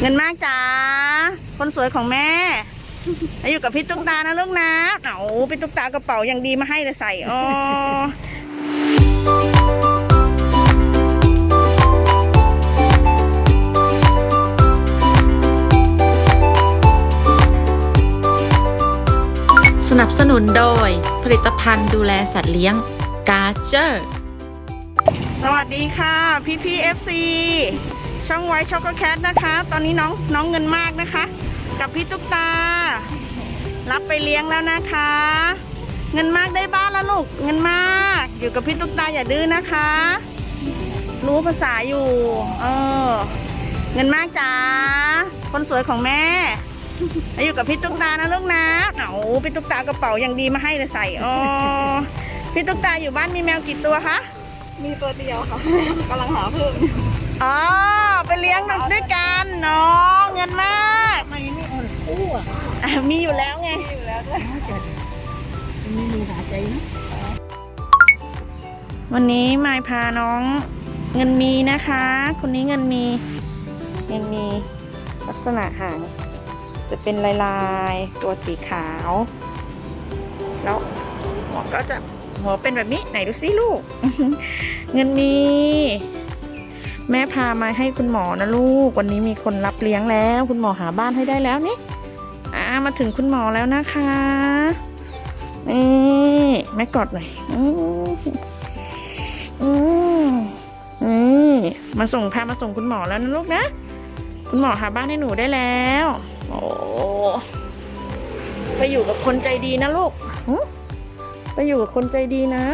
เงินมากจ้าคนสวยของแม่แล้วอยู่กับพี่ตุ๊กตานะลูกนะเอาพี่ตุ๊กตากระเป๋าอย่างดีมาให้เลยใส่อ๋อสนับสนุนโดยผลิตภัณฑ์ดูแลสัตว์เลี้ยงกาเจอร์ สวัสดีค่ะ พี่พี่เอฟซี ช่องไวช็อกโกแคทนะคะ ตอนนี้น้องน้องเงินมากนะคะ กับพี่ตุ๊กตา รับไปเลี้ยงแล้วนะคะ เงินมากได้บ้านแล้วลูกเงินมาก อยู่กับพี่ตุ๊กตาอย่าดื้อนะคะ รู้ภาษาอยู่ เออ เงินมากจ้าคนสวยของแม่แล้วอยู่กับพี่ตุ๊กตานะลูกนะเอาพี่ตุ๊กตากระเป๋าอย่างดีมาให้เลยใส่อ๋อพี่ตุ๊กตาอยู่บ้านมีแมวกี่ตัวคะมีตัวเดียวค่ะกำลังหาเพิ่มอ๋อ ไปเลี้ยงด้วยกันเนาะเงินมากไม่ไม่เอาคู่อะอะมีอยู่แล้วไงมีอยู่แล้วด้วยไม่มีหาใจนะวันนี้มายพาน้องเงินมีนะคะ คนนี้เงินมี เงินมีลักษณะหางจะเป็นลายลายๆตัวสีขาว แล้วหัวก็จะหัวเป็นแบบนี้ไหนดูสิลูก เงินมี แม่พามาให้คุณหมอนะลูก วันนี้มีคนรับเลี้ยงแล้ว คุณหมอหาบ้านให้ได้แล้วนี่อ่ามาถึงคุณหมอแล้วนะคะนี่แม่กอดหน่อยอืมอืมนี่มาส่งพามาส่งคุณหมอแล้วนะลูกนะ คุณหมอหาบ้านให้หนูได้แล้ว โอ้ไปอยู่กับคนใจดีนะลูกไปอยู่กับคนใจดีนะ